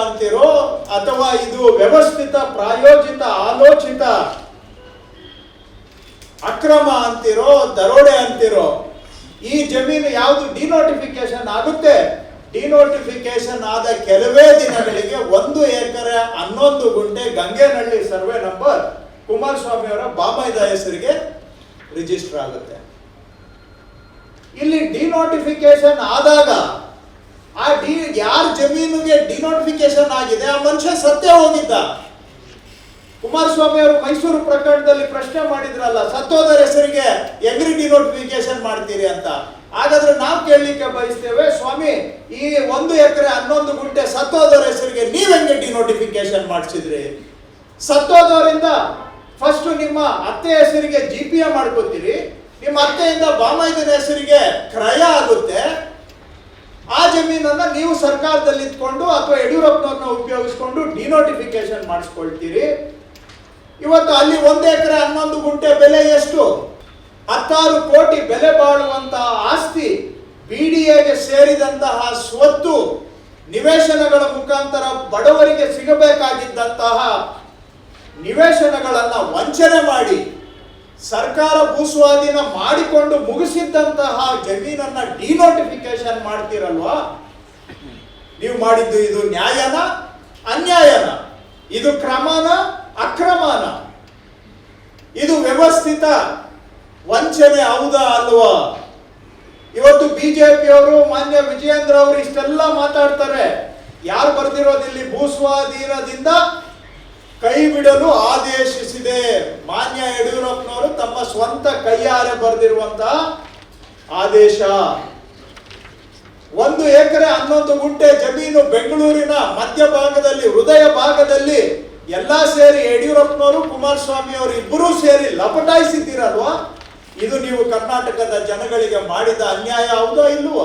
ಅಂತಿರೋ ಅಥವಾ ಇದು ವ್ಯವಸ್ಥಿತ, ಪ್ರಾಯೋಜಿತ, ಆಲೋಚಿತ ಅಕ್ರಮ ಅಂತಿರೋ, ದರೋಡೆ ಅಂತಿರೋ, ಈ ಜಮೀನು ಯಾವುದು ಡಿನೋಟಿಫಿಕೇಶನ್ ಆಗುತ್ತೆ? ಡಿನೋಟಿಫಿಕೇಶನ್ ಆದ ಕೆಲವೇ ದಿನಗಳಿಗೆ ಒಂದು ಎಕರೆ ಹನ್ನೊಂದು ಗುಂಟೆ ಗಂಗೆನಹಳ್ಳಿ ಸರ್ವೆ ನಂಬರ್ ಕುಮಾರಸ್ವಾಮಿ ಅವರ ಬಾಮೈದ ಹೆಸರಿಗೆ ರಿಜಿಸ್ಟರ್ ಆಗುತ್ತೆ. ಇಲ್ಲಿ ಡಿನೋಟಿಫಿಕೇಶನ್ ಆದಾಗ ಆ ಡಿ, ಯಾರ ಜಮೀನಿಗೆ ಡಿನೋಟಿಫಿಕೇಶನ್ ಆಗಿದೆ, ಆ ಮನುಷ್ಯ ಸತ್ಯ ಹೋಗಿದ್ದ. ಕುಮಾರಸ್ವಾಮಿ ಅವರು ಮೈಸೂರು ಪ್ರಕರಣದಲ್ಲಿ ಪ್ರಶ್ನೆ ಮಾಡಿದ್ರಲ್ಲ, ಸತ್ತೋದರ ಹೆಸರಿಗೆ ಎಗ್ರಿ ಡಿನೋಟಿಫಿಕೇಶನ್ ಮಾಡ್ತೀರಿ ಅಂತ. ಹಾಗಾದ್ರೆ ನಾವು ಕೇಳಲಿಕ್ಕೆ ಬಯಸ್ತೇವೆ, ಸ್ವಾಮಿ, ಈ ಒಂದು ಎಕರೆ ಹನ್ನೊಂದು ಗುಂಟೆ ಸತ್ತೋದರ ಹೆಸರಿಗೆ ನೀವ್ ಹೆಂಗೆ ಡಿನೋಟಿಫಿಕೇಶನ್ ಮಾಡಿಸಿದ್ರಿ? ಸತ್ತೋದವರಿಂದ ಫಸ್ಟ್ ನಿಮ್ಮ ಅತ್ತೆ ಹೆಸರಿಗೆ ಜಿ ಪಿ ಎ ಮಾಡ್ಕೋತೀರಿ, ನಿಮ್ಮ ಅತ್ತೆಯಿಂದ ಬಾಮಾಯ್ದನ ಹೆಸರಿಗೆ ಕ್ರಯ ಆಗುತ್ತೆ. ಆ ಜಮೀನನ್ನ ನೀವು ಸರ್ಕಾರದಲ್ಲಿ ಇದ್ಕೊಂಡು ಅಥವಾ ಯಡಿಯೂರಪ್ಪನವ್ರನ್ನ ಉಪಯೋಗಿಸ್ಕೊಂಡು ಡಿನೋಟಿಫಿಕೇಶನ್ ಮಾಡಿಸ್ಕೊಳ್ತೀರಿ. ಇವತ್ತು ಅಲ್ಲಿ ಒಂದು ಎಕರೆ ಹನ್ನೊಂದು ಗುಂಟೆ ಬೆಲೆ ಎಷ್ಟು? ಹತ್ತಾರು ಕೋಟಿ ಬೆಲೆ ಬಾಳುವಂತಹ ಆಸ್ತಿ ಬಿ ಡಿ ಎಗೆ ಸೇರಿದಂತಹ ಸ್ವತ್ತು ನಿವೇಶನಗಳ ಮುಖಾಂತರ ಬಡವರಿಗೆ ಸಿಗಬೇಕಾಗಿದ್ದಂತಹ ನಿವೇಶನಗಳನ್ನು ವಂಚನೆ ಮಾಡಿ ಸರ್ಕಾರ ಭೂಸ್ವಾಧೀನ ಮಾಡಿಕೊಂಡು ಮುಗಿಸಿದ್ದಂತಹ ಜಮೀನನ್ನ ಡಿನೋಟಿಫಿಕೇಶನ್ ಮಾಡ್ತೀರಲ್ವಾ? ನೀವು ಮಾಡಿದ್ದು ಇದು ನ್ಯಾಯನ, ಅನ್ಯಾಯನ? ಇದು ಕ್ರಮನ, ಅಕ್ರಮನ? ಇದು ವ್ಯವಸ್ಥಿತ ವಂಚನೆ ಹೌದಾ ಅಲ್ವಾ? ಇವತ್ತು ಬಿಜೆಪಿ ಅವರು ಮಾನ್ಯ ವಿಜಯೇಂದ್ರ ಅವರು ಇಷ್ಟೆಲ್ಲ ಮಾತಾಡ್ತಾರೆ. ಯಾರು ಬರ್ದಿರೋದಿಲ್ಲಿ ಭೂಸ್ವಾಧೀನದಿಂದ ಕೈ ಬಿಡಲು ಆದೇಶಿಸಿದೆ ಮಾನ್ಯ ಯಡಿಯೂರಪ್ಪನವರು ತಮ್ಮ ಸ್ವಂತ ಕೈಯಾರೆ ಬರೆದಿರುವಂತಹ ಆದೇಶ. ಒಂದು ಎಕರೆ ಹನ್ನೊಂದು ಗುಂಟೆ ಜಮೀನು ಬೆಂಗಳೂರಿನ ಮಧ್ಯಭಾಗದಲ್ಲಿ ಹೃದಯ ಭಾಗದಲ್ಲಿ ಎಲ್ಲ ಸೇರಿ ಯಡಿಯೂರಪ್ಪನವರು ಕುಮಾರಸ್ವಾಮಿ ಅವರು ಇಬ್ಬರೂ ಸೇರಿ ಲಪಟಾಯಿಸಿದ್ದೀರಲ್ವಾ? ಇದು ನೀವು ಕರ್ನಾಟಕದ ಜನಗಳಿಗೆ ಮಾಡಿದ ಅನ್ಯಾಯ ಹೌದೋ ಇಲ್ವೋ